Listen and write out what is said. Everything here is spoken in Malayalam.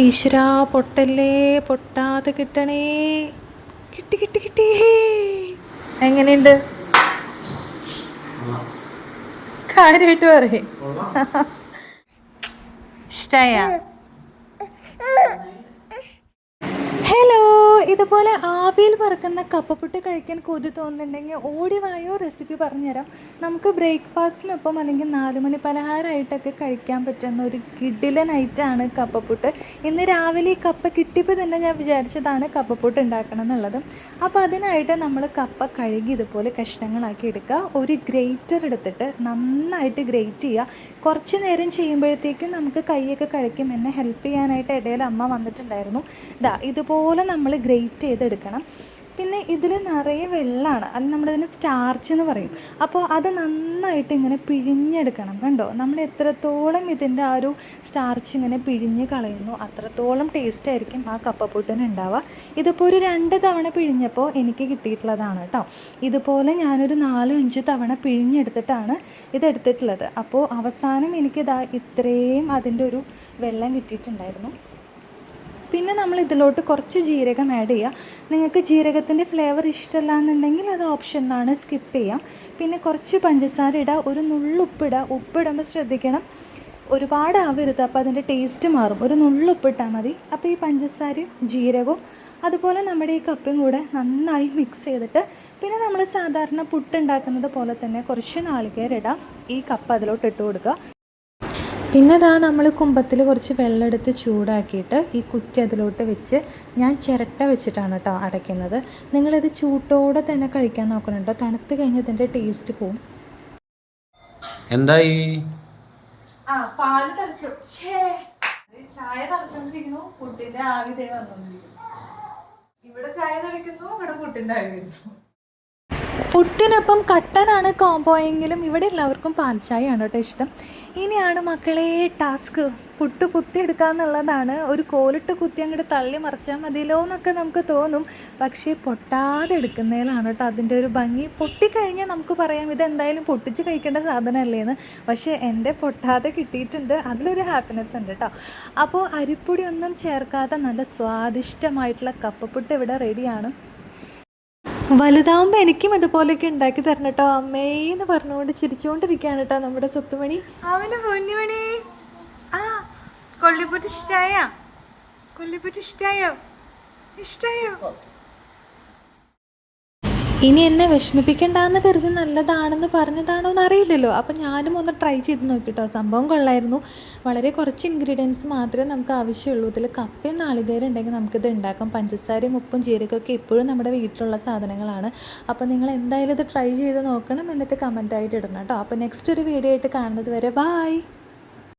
ഈശ്വര പൊട്ടല്ലേ പൊട്ടാതെ കിട്ടണേ. കിട്ടി കിട്ടി കിട്ടി. എങ്ങനെയുണ്ട്? കാര്യമായിട്ട് പറയേ. ഇഷ്ടായ? ഇതുപോലെ ആവിയിൽ പറക്കുന്ന കപ്പപ്പുട്ട് കഴിക്കാൻ കൊതി തോന്നുന്നുണ്ടെങ്കിൽ ഓടി വായോ റെസിപ്പി പറഞ്ഞുതരാം. നമുക്ക് ബ്രേക്ക്ഫാസ്റ്റിനൊപ്പം അല്ലെങ്കിൽ നാലുമണി പലഹാരമായിട്ടൊക്കെ കഴിക്കാൻ പറ്റുന്ന ഒരു കിഡിലൻ ആണ് കപ്പപ്പുട്ട് ഇന്ന് രാവിലെ ഈ കപ്പ കിട്ടിയപ്പോൾ തന്നെ ഞാൻ വിചാരിച്ചതാണ് കപ്പപ്പുട്ട് ഉണ്ടാക്കണം എന്നുള്ളത്. അപ്പോൾ അതിനായിട്ട് നമ്മൾ കപ്പ കഴുകി ഇതുപോലെ കഷ്ണങ്ങളാക്കി എടുക്കുക. ഒരു ഗ്രേറ്റർ എടുത്തിട്ട് നന്നായിട്ട് ഗ്രേറ്റ് ചെയ്യുക. കുറച്ച് നേരം ചെയ്യുമ്പോഴത്തേക്കും നമുക്ക് കൈയൊക്കെ കഴിക്കും എന്നെ ഹെൽപ്പ് ചെയ്യാനായിട്ട് ഇടയിൽ അമ്മ വന്നിട്ടുണ്ടായിരുന്നു. ദാ ഇതുപോലെ നമ്മൾ ഗ്രേറ്റ് ചെയ്തെടുക്കണം. പിന്നെ ഇതിൽ നിറയെ വെള്ളമാണ് അത് നമ്മളിതിന് സ്റ്റാർച്ച് എന്ന് പറയും. അപ്പോൾ അത് നന്നായിട്ട് ഇങ്ങനെ പിഴിഞ്ഞെടുക്കണം. കണ്ടോ? നമ്മൾ എത്രത്തോളം ഇതിന്റെ ആ ഒരു സ്റ്റാർച്ച് ഇങ്ങനെ പിഴിഞ്ഞ് കളയുന്നു അത്രത്തോളം ടേസ്റ്റ് ആയിരിക്കും ആ കപ്പപ്പുട്ടിന് ഉണ്ടാവുക. ഇതിപ്പോൾ ഒരു രണ്ട് തവണ പിഴിഞ്ഞപ്പോൾ എനിക്ക് കിട്ടിയിട്ടുള്ളതാണ് കേട്ടോ ഇതുപോലെ ഞാനൊരു നാലും അഞ്ച് തവണ പിഴിഞ്ഞെടുത്തിട്ടാണ് ഇതെടുത്തിട്ടുള്ളത്. അപ്പോൾ അവസാനം എനിക്കിതാ ഇത്രയും അതിന്റെ ഒരു വെള്ളം കിട്ടിയിട്ടുണ്ടായിരുന്നു. പിന്നെ നമ്മൾ ഇതിലോട്ട് കുറച്ച് ജീരകം ആഡ് ചെയ്യുക നിങ്ങൾക്ക് ജീരകത്തിന്റെ ഫ്ലേവർ ഇഷ്ടമല്ല എന്നുണ്ടെങ്കിൽ അത് ഓപ്ഷനിലാണ് സ്കിപ്പ് ചെയ്യാം. പിന്നെ കുറച്ച് പഞ്ചസാര ഇടുക ഒരു നുള്ളുപ്പിടുക ഉപ്പിടുമ്പോൾ ശ്രദ്ധിക്കണം ഒരുപാട് ആവരുത്. അപ്പോൾ അതിന്റെ ടേസ്റ്റ് മാറും. ഒരു നുള്ളുപ്പിട്ടാൽ മതി. അപ്പോൾ ഈ പഞ്ചസാരയും ജീരകവും അതുപോലെ നമ്മുടെ ഈ കപ്പും കൂടെ നന്നായി മിക്സ് ചെയ്തിട്ട് പിന്നെ നമ്മൾ സാധാരണ പുട്ടുണ്ടാക്കുന്നത് പോലെ തന്നെ കുറച്ച് നാളികേരിടാം ഈ കപ്പ് അതിലോട്ട് ഇട്ട് കൊടുക്കുക. പിന്നെ ഇതാ നമ്മൾ കുമ്പത്തിൽ കുറച്ച് വെള്ളം എടുത്ത് ചൂടാക്കിയിട്ട് ഈ കുറ്റി അതിലോട്ട് വെച്ച് ഞാൻ ചിരട്ട വെച്ചിട്ടാണ് കേട്ടോ അടയ്ക്കുന്നത്. നിങ്ങളിത് ചൂട്ടോടെ തന്നെ കഴിക്കാൻ നോക്കണം കേട്ടോ തണുത്ത് കഴിഞ്ഞാൽ ഇതിന്റെ ടേസ്റ്റ് പോവും. എന്തായി? ആ പാൽ തളിച്ചു. ചായ തളിച്ചോണ്ടിരിക്കുന്നു. പുട്ടിന്റെ ആവി ദേ വന്നോണ്ടിരിക്കുന്നു. ഇവിടെ ചായ തളിക്കുന്നു ഇവിടെ പുട്ടിന്റെ ആവി വരുന്നു. പുട്ടിനൊപ്പം കട്ടനാണ് കോംബോയെങ്കിലും ഇവിടെ എല്ലാവർക്കും പാൽച്ചായയാണ് കേട്ടോ ഇഷ്ടം. ഇനിയാണ് മക്കളെ ടാസ്ക് പുട്ട് കുത്തിയെടുക്കുക എന്നുള്ളതാണ് ഒരു കോലിട്ട് കുത്തി അങ്ങോട്ട് തള്ളി മറിച്ചാൽ മതിയല്ലോ എന്നൊക്കെ നമുക്ക് തോന്നും. പക്ഷേ പൊട്ടാതെ എടുക്കുന്നതിലാണ് കേട്ടോ അതിന്റെ ഒരു ഭംഗി. പൊട്ടിക്കഴിഞ്ഞാൽ നമുക്ക് പറയാം ഇതെന്തായാലും പൊട്ടിച്ച് കഴിക്കേണ്ട സാധനമല്ലേ എന്ന് പക്ഷേ എന്റെ പൊട്ടാതെ കിട്ടിയിട്ടുണ്ട്. അതിലൊരു ഹാപ്പിനെസ് ഉണ്ട് കേട്ടോ. അപ്പോൾ അരിപ്പൊടി ഒന്നും ചേർക്കാതെ നല്ല സ്വാദിഷ്ടമായിട്ടുള്ള കപ്പപ്പുട്ട് ഇവിടെ റെഡിയാണ് വലുതാവുമ്പോൾ എനിക്കും ഇതുപോലൊക്കെ ഉണ്ടാക്കി തരണം കേട്ടോ. അമ്മേന്ന് പറഞ്ഞുകൊണ്ട് ചിരിച്ചുകൊണ്ടിരിക്കുകയാണ് കേട്ടോ നമ്മുടെ സ്വത്തുമണി. അവന് പൊന്നുമണി ആ കൊള്ളിപ്പുട്ട് ഇഷ്ടായ? കൊള്ളിപ്പുട്ട് ഇഷ്ടായോ? ഇഷ്ടായോ? ഇനി എന്നെ വിഷമിപ്പിക്കണ്ടെന്ന് കരുതി നല്ലതാണെന്ന് പറഞ്ഞതാണോ എന്ന് അറിയില്ലല്ലോ അപ്പം ഞാനും ഒന്ന് ട്രൈ ചെയ്ത് നോക്കിട്ടോ. സംഭവം കൊള്ളായിരുന്നു. വളരെ കുറച്ച് ഇൻഗ്രീഡിയൻസ് മാത്രമേ നമുക്ക് ആവശ്യമുള്ളൂ. ഇതിൽ കപ്പയും നാളികേരം ഉണ്ടെങ്കിൽ നമുക്കിത് ഉണ്ടാക്കാം. പഞ്ചസാരയും ഉപ്പും ജീരകമൊക്കെ എപ്പോഴും നമ്മുടെ വീട്ടിലുള്ള സാധനങ്ങളാണ്. അപ്പോൾ നിങ്ങൾ എന്തായാലും ഇത് ട്രൈ ചെയ്ത് നോക്കണം. എന്നിട്ട് കമന്റായിട്ട് ഇടണം കേട്ടോ. അപ്പോൾ നെക്സ്റ്റ് ഒരു വീഡിയോ ആയിട്ട് കാണുന്നത് വരെ. ബായ്